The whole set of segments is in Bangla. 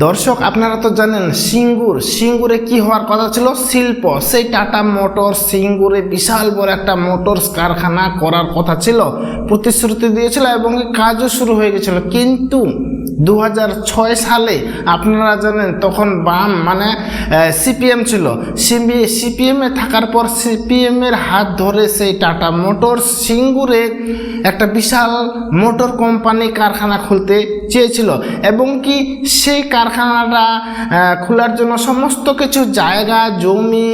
দর্শক, আপনারা তো জানেন, সিঙ্গুর, সিঙ্গুরে কি হওয়ার কথা ছিল? শিল্প। সেই টাটা মোটর সিঙ্গুরে বিশাল বড় একটা মোটরস কারখানা করার কথা ছিল, প্রতিশ্রুতি দিয়েছিল এবং কাজও শুরু হয়ে গেছিল। কিন্তু দু হাজার ছয় সালে, আপনারা জানেন, তখন বাম মানে সিপিএম ছিল। সিপিএমে থাকার পর সিপিএমের হাত ধরে সেই টাটা মোটর সিঙ্গুরে একটা বিশাল মোটর কোম্পানি কারখানা খুলতে চেয়েছিল। এবং কি সেই কারখানাটা খোলার জন্য সমস্ত কিছু জায়গা, জমি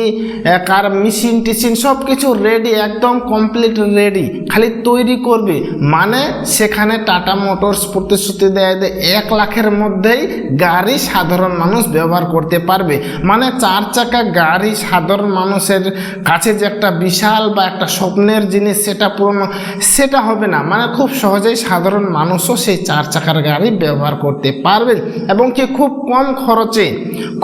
কার মেশিন টিশিন সব কিছু রেডি একদম কমপ্লিট রেডি খালি তৈরি করবে। মানে সেখানে টাটা মোটরস প্রতিশ্রুতি দেয় যে এক লাখের মধ্যেই গাড়ি সাধারণ মানুষ ব্যবহার করতে পারবে। মানে চার চাকা গাড়ি সাধারণ মানুষের কাছে যে একটা বিশাল বা একটা স্বপ্নের জিনিস, সেটা পূরণ, সেটা হবে না। মানে খুব সহজেই সাধারণ মানুষও সেই চার চাকার গাড়ি ব্যবহার করতে পারবেন এবং কি খুব কম খরচে,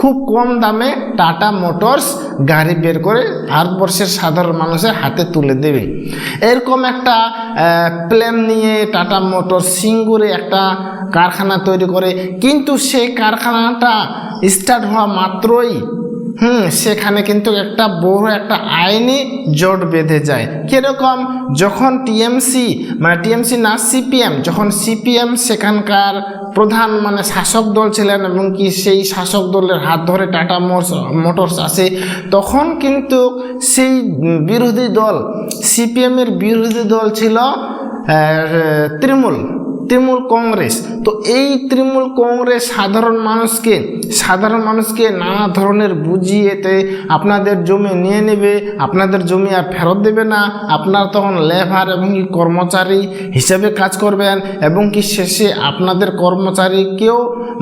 খুব কম দামে টাটা মোটরস গাড়ি বের করে ভারতবর্ষের সাধারণ মানুষের হাতে তুলে দেবে। এরকম একটা প্ল্যান নিয়ে টাটা মোটর সিঙ্গুরে একটা কারখানা তৈরি করে। কিন্তু সেই কারখানাটা স্টার্ট হওয়া মাত্রই হুম, সেখানে কিন্তু একটা বড় একটা আইনি জোট বেঁধে যায়। কীরকম? যখন টিএমসি মানে টিএমসি না সিপিএম, যখন সিপিএম সেখানকার প্রধান মানে শাসক দল ছিলেন এবং কি সেই শাসক দলের হাত ধরে টাটা মোটরস আসে তখন কিন্তু সেই বিরোধী দল, সিপিএমের বিরোধী দল ছিল তৃণমূল তৃণমূল কংগ্রেস। তো এই তৃণমূল কংগ্রেস সাধারণ মানুষকে সাধারণ মানুষকে নানা ধরনের বুঝিয়েতে আপনাদের জমি নিয়ে নেবে, আপনাদের জমি আর ফেরত দেবে না, আপনারা তখন লেবার এবং কি কর্মচারী হিসেবে কাজ করবেন এবং কি শেষে আপনাদের কর্মচারীকেও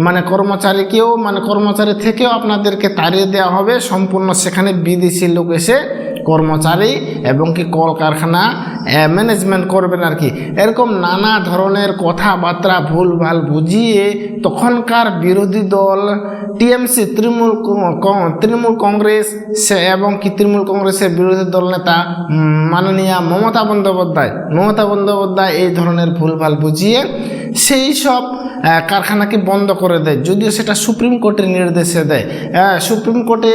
মানে কর্মচারীকেও মানে কর্মচারী থেকেও আপনাদেরকে তাড়িয়ে দেওয়া হবে, সম্পূর্ণ সেখানে বিদেশি লোক এসে কর্মচারী এবং কি কলকারখানা ম্যানেজমেন্ট করবেন আর কি। এরকম নানা ধরনের কথাবার্তা ভুলভাল বুঝিয়ে তখনকার বিরোধী দল, টিএমসি, তৃণমূল তৃণমূল কংগ্রেস সে এবং কি তৃণমূল কংগ্রেসের বিরোধী দল নেতা মাননীয়া মমতা বন্দ্যোপাধ্যায় মমতা বন্দ্যোপাধ্যায় এই ধরনের ভুলভাল বুঝিয়ে সেই সব কারখানাকে বন্ধ করে দেয়। যদিও সেটা সুপ্রিম কোর্টের নির্দেশে দেয়। আহ, সুপ্রিম কোর্টে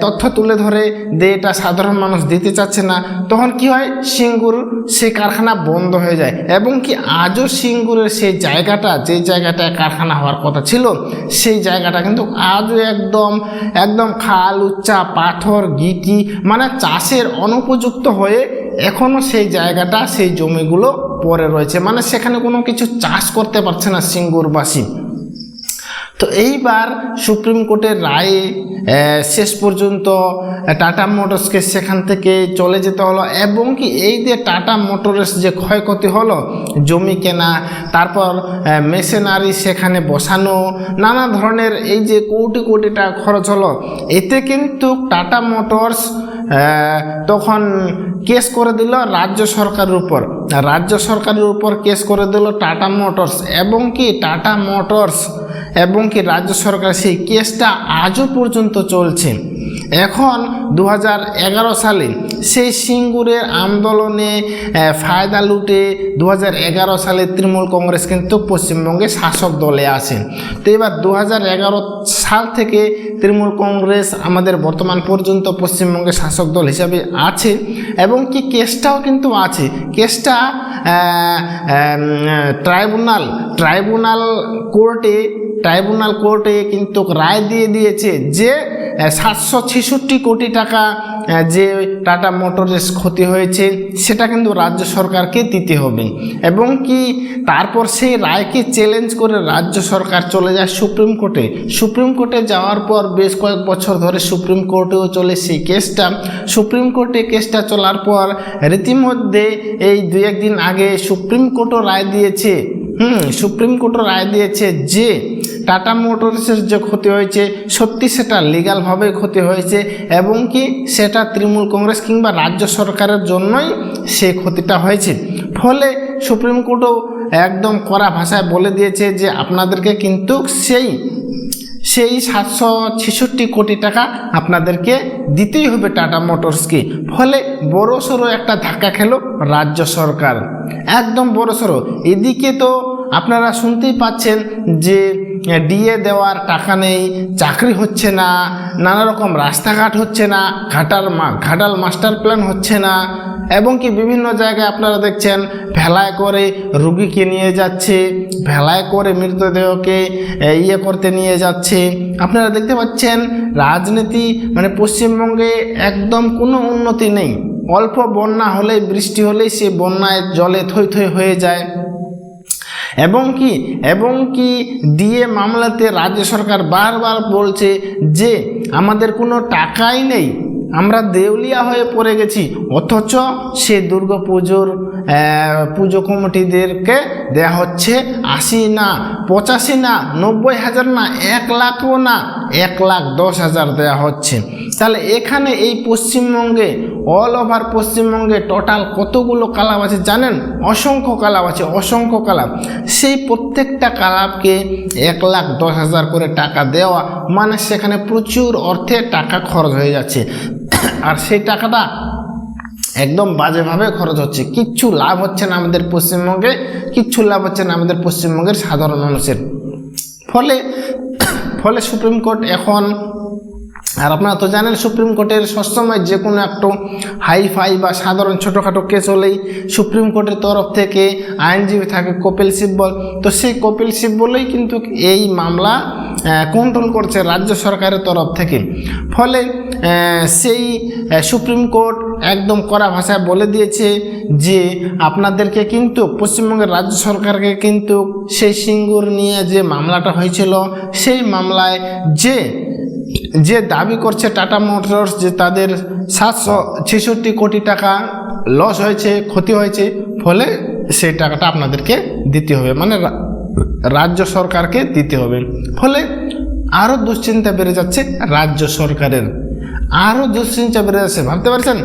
তথ্য তুলে ধরে দে এটা সাধারণ মানুষ দিতে চাচ্ছে না তখন কি হয়? সিঙ্গুর সেই কারখানা বন্ধ হয়ে যায়। এবং কি আজও সিঙ্গুরের সেই জায়গাটা যে জায়গাটায় কারখানা হওয়ার কথা ছিল সেই জায়গাটা কিন্তু আজও একদম একদম খাল উচ্চা পাথর গিটি মানে চাষের অনুপযুক্ত হয়ে এখনও সেই জায়গাটা সেই জমিগুলো পড়ে রয়েছে। মানে সেখানে কোনো কিছু চাষ করতে পারছে না সিঙ্গুরবাসী। তো এইবার সুপ্রিম কোর্টের রায়ে শেষ পর্যন্ত টাটা মোটরসকে সেখান থেকে চলে যেতে হলো এবং কি এই যে টাটা মোটরস যে ক্ষয়ক্ষতি হলো, জমি কেনা, তারপর মেশিনারি সেখানে বসানো, নানা ধরনের এই যে কোটি কোটি টাকা খরচ হলো, এতে কিন্তু টাটা মোটরস তখন কেস করে দিল রাজ্য সরকারের উপর। রাজ্য সরকারের উপর কেস করে দিল টাটা মোটরস এবং কি টাটা মোটরস এবং কি রাজ্য সরকার সেই কেসটা আজও পর্যন্ত চলছে। এখন দু হাজার এগারো সালে সেই সিঙ্গুরের আন্দোলনে ফায়দা লুটে দু হাজার এগারো সালে তৃণমূল কংগ্রেস কিন্তু পশ্চিমবঙ্গে শাসক দলে আসে তো এবার দু হাজার এগারো সাল থেকে তৃণমূল কংগ্রেস আমাদের বর্তমান পর্যন্ত পশ্চিমবঙ্গে শাসক দল হিসাবে আছে এবং কি কেসটাও কিন্তু আছে। কেসটা ট্রাইব্যুনাল ট্রাইব্যুনাল কোর্টে ট্রাইব্যুনাল কোর্টে কিন্তু রায় দিয়ে দিয়েছে যে সাতশো ছেষট্টি কোটি টাকা যে টাটা মোটরের ক্ষতি হয়েছে, সেটা কিন্তু রাজ্য সরকারকে দিতে হবে। এবং কি তারপর সেই রায়কে চ্যালেঞ্জ করে রাজ্য সরকার চলে যায় সুপ্রিম কোর্টে। সুপ্রিম কোর্টে যাওয়ার পর বেশ কয়েক বছর ধরে সুপ্রিম কোর্টেও চলে সেই কেসটা। সুপ্রিম কোর্টে কেসটা চলার পর রীতিমধ্যে এই দু একদিন আগে সুপ্রিম কোর্টও রায় দিয়েছে। হুম। সুপ্রিম কোর্টও রায় দিয়েছে যে টাটা মোটরসের যে ক্ষতি হয়েছে, সত্যি সেটা লিগালভাবে ক্ষতি হয়েছে এবং কি সেটা তৃণমূল কংগ্রেস কিংবা রাজ্য সরকারের জন্যই সে ক্ষতিটা হয়েছে। ফলে সুপ্রিম কোর্টও একদম কড়া ভাষায় বলে দিয়েছে যে আপনাদেরকে কিন্তু সেই সেই সাতশো ছেষট্টি কোটি টাকা আপনাদেরকে দিতেই হবে টাটা মোটরসকে। ফলে বড় সড়ো একটা ধাক্কা খেলো রাজ্য সরকার। একদম বড় সড়ো এদিকে তো আপনারা শুনতেই পাচ্ছেন যে ডিএ দেওয়ার টাকা নেই, চাকরি হচ্ছে না, নানা রকম রাস্তাঘাট হচ্ছে না ঘাটার মা, ঘাটাল মাস্টার প্ল্যান হচ্ছে না, এবং কি বিভিন্ন জায়গায় আপনারা দেখছেন ভেলায় করে রুগীকে নিয়ে যাচ্ছে, ভেলায় করে মৃতদেহকে ইয়ে করতে নিয়ে যাচ্ছে। আপনারা দেখতে পাচ্ছেন রাজনীতি মানে পশ্চিমবঙ্গে একদম কোনো উন্নতি নেই। অল্প বন্যা হলেই, বৃষ্টি হলেই সে বন্যায় জলে থই থই হয়ে যায়। এবং কি এবং কি দিয়ে মামলাতে রাজ্য সরকার বারবার বলছে যে আমাদের কোনো টাকাই নেই। আমরা দেউলিয়া হয়ে পড়ে গেছি, অথচ সে দুর্গা পুজোর পুজো কমিটিদেরকে দেয়া হচ্ছে আশি না, পঁচাশি না, নব্বই হাজার না, এক লাখও না, এক লাখ দশ হাজার দেওয়া হচ্ছে। তাহলে এখানে এই পশ্চিমবঙ্গে অল ওভার পশ্চিমবঙ্গে টোটাল কতগুলো ক্লাব আছে জানেন? অসংখ্য ক্লাব আছে, অসংখ্য ক্লাব। সেই প্রত্যেকটা ক্লাবকে এক লাখ দশ হাজার করে টাকা দেওয়া মানে সেখানে প্রচুর অর্থে টাকা খরচ হয়ে যাচ্ছে। আর সেই টাকাটা একদম বাজেভাবে খরচ হচ্ছে। কিচ্ছু লাভ হচ্ছে না আমাদের পশ্চিমবঙ্গে, কিচ্ছু লাভ হচ্ছে না আমাদের পশ্চিমবঙ্গের সাধারণ মানুষের। ফলে ফলে সুপ্রিম কোর্ট এখন আর আপনারা তো জানেন সুপ্রিম কোর্টের সবসময় যে কোনো একটু হাই ফাই বা সাধারণ ছোটোখাটো কেস হলেই সুপ্রিম কোর্টের তরফ থেকে আইনজীবী থাকে কপিল সিব্বল তো সেই কপিল সিব্বলেই কিন্তু এই মামলা কন্ট্রোল করছে রাজ্য সরকারের তরফ থেকে। ফলে সেই সুপ্রিম কোর্ট একদম কড়া ভাষায় বলে দিয়েছে যে আপনাদেরকে কিন্তু, পশ্চিমবঙ্গের রাজ্য সরকারকে কিন্তু সেই সিঙ্গুর নিয়ে যে মামলাটা হয়েছিল, সেই মামলায় যে যে দাবি করছে টাটা মোটরস যে তাদের সাতশো ছেষট্টি কোটি টাকা লস হয়েছে, ক্ষতি হয়েছে, ফলে সেই টাকাটা আপনাদেরকে দিতে হবে। মানে রাজ্য সরকারকে দিতে হবে। ফলে আরও দুশ্চিন্তা বেড়ে যাচ্ছে রাজ্য সরকারের। আরও দুশ্চিন্তা বেড়ে যাচ্ছে, ভাবতে পারছেন?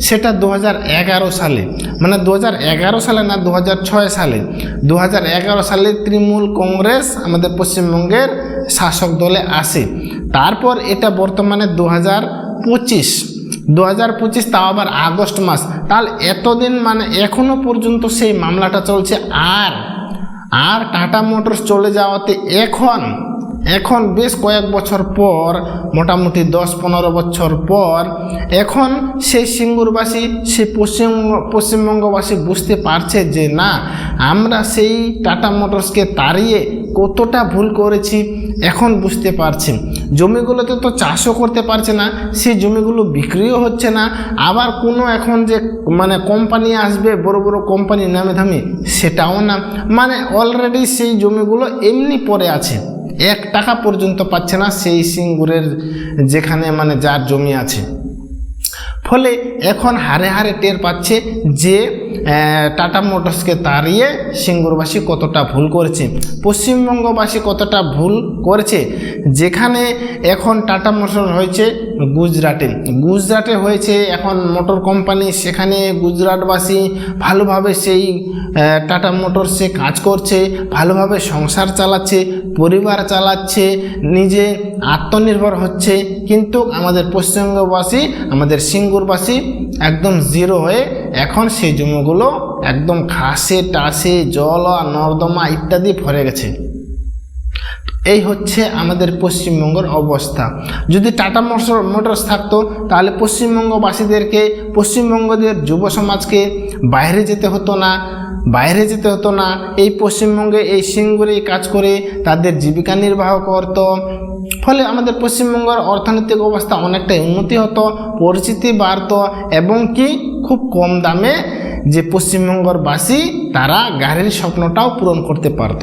সেটা দু হাজার এগারো সালে। মানে দু হাজার এগারো সালে না দু হাজার ছয় সালে। দু হাজার এগারো সালে তৃণমূল কংগ্রেস আমাদের পশ্চিমবঙ্গের শাসক দলে আসে। তারপর এটা বর্তমানে দু হাজার পঁচিশ। দু হাজার পঁচিশ তাও আবার আগস্ট মাস। তাহলে এতদিন মানে এখনও পর্যন্ত সেই মামলাটা চলছে। আর আর টাটা মোটরস চলে যাওয়াতে এখন এখন বেশ কয়েক বছর পর, মোটামুটি দশ পনেরো বছর পর, এখন সেই সিঙ্গুরবাসী, সেই পশ্চিমবঙ্গ পশ্চিমবঙ্গবাসী বুঝতে পারছে যে না, আমরা সেই টাটা মোটরসকে তাড়িয়ে কতটা ভুল করেছি এখন বুঝতে পারছি। জমিগুলোতে তো চাষও করতে পারছে না, সেই জমিগুলো বিক্রিও হচ্ছে না। আবার কোনো এখন যে মানে কোম্পানি আসবে, বড় বড় কোম্পানি নামে ধামে, সেটাও না। মানে অলরেডি সেই জমিগুলো এমনি পড়ে আছে। এক টাকা পর্যন্ত পাচ্ছে না সেই সিঙ্গুরের যেখানে মানে যার জমি আছে। ফলে এখন হারে হারে টের পাচ্ছে যে টাটা মোটরসকে তাড়িয়ে সিঙ্গুরবাসী কতটা ভুল করেছে? পশ্চিমবঙ্গবাসী কতটা ভুল করেছে? যেখানে এখন টাটা মোটর হয়েছে গুজরাটে। গুজরাটে হয়েছে এখন মোটর কোম্পানি। সেখানে গুজরাটবাসী ভালোভাবে সেই টাটা মোটরসে কাজ করছে, ভালোভাবে সংসার চালাচ্ছে, পরিবার চালাচ্ছে, নিজে আত্মনির্ভর হচ্ছে। কিন্তু আমাদের পশ্চিমবঙ্গবাসী, আমাদের সিঙ্গুরবাসী একদম জিরো হয়ে এখন সেই জমিগুলো একদম ঘাসে, টাসে, জল আর নর্দমা ইত্যাদি ভরে গেছে। এই হচ্ছে আমাদের পশ্চিমবঙ্গের অবস্থা। যদি টাটা মোটর মোটরস থাকতো, তাহলে পশ্চিমবঙ্গবাসীদেরকে, পশ্চিমবঙ্গদের যুব সমাজকে বাইরে যেতে হতো না, বাইরে যেতে হতো না। এই পশ্চিমবঙ্গে এই সিঙ্গুরে কাজ করে তাদের জীবিকা নির্বাহ করতো। ফলে আমাদের পশ্চিমবঙ্গের অর্থনৈতিক অবস্থা অনেকটাই উন্নতি হতো পরিচিতি বাড়ত এবং কি খুব কম দামে যে পশ্চিমবঙ্গর বাসী তারা গাড়ির স্বপ্নটাও পূরণ করতে পারত।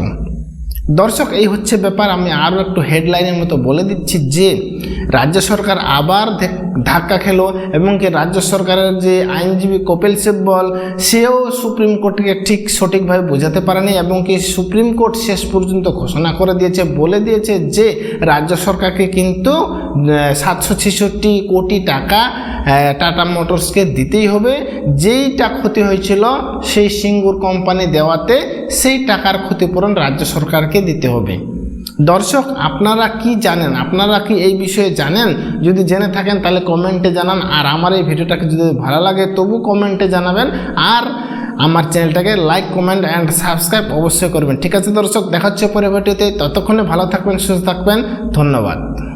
দর্শক, এই হচ্ছে ব্যাপার। আমি আরও একটু হেডলাইনের মতো বলে দিচ্ছি যে রাজ্য সরকার আবার ধাক্কা খেলো এবং কি রাজ্য সরকারের যে আইনজীবী কপিল সিব্বল, সেও সুপ্রিম কোর্টকে ঠিক সঠিকভাবে বোঝাতে পারেনি এবং কি সুপ্রিম কোর্ট শেষ পর্যন্ত ঘোষণা করে দিয়েছে, বলে দিয়েছে যে রাজ্য সরকারকে কিন্তু সাতশো ছেষট্টি কোটি টাকা টাটা মোটরসকে দিতেই হবে। যেইটা ক্ষতি হয়েছিল সেই সিঙ্গুর কোম্পানি দেওয়াতে সেই টাকার ক্ষতিপূরণ রাজ্য সরকারকে দিতে হবে। দর্শক, আপনারা কি জানেন? আপনারা কি এই বিষয়ে জানেন? যদি জেনে থাকেন, তাহলে কমেন্টে জানান। আর আমার এই ভিডিওটাকে যদি ভালো লাগে তবু কমেন্টে জানাবেন। আর আমার চ্যানেলটাকে লাইক কমেন্ট অ্যান্ড সাবস্ক্রাইব অবশ্যই করবেন। ঠিক আছে দর্শক দেখাচ্ছে পরে ভিডিওতে। ততক্ষণে ভালো থাকবেন, সুস্থ থাকবেন। ধন্যবাদ।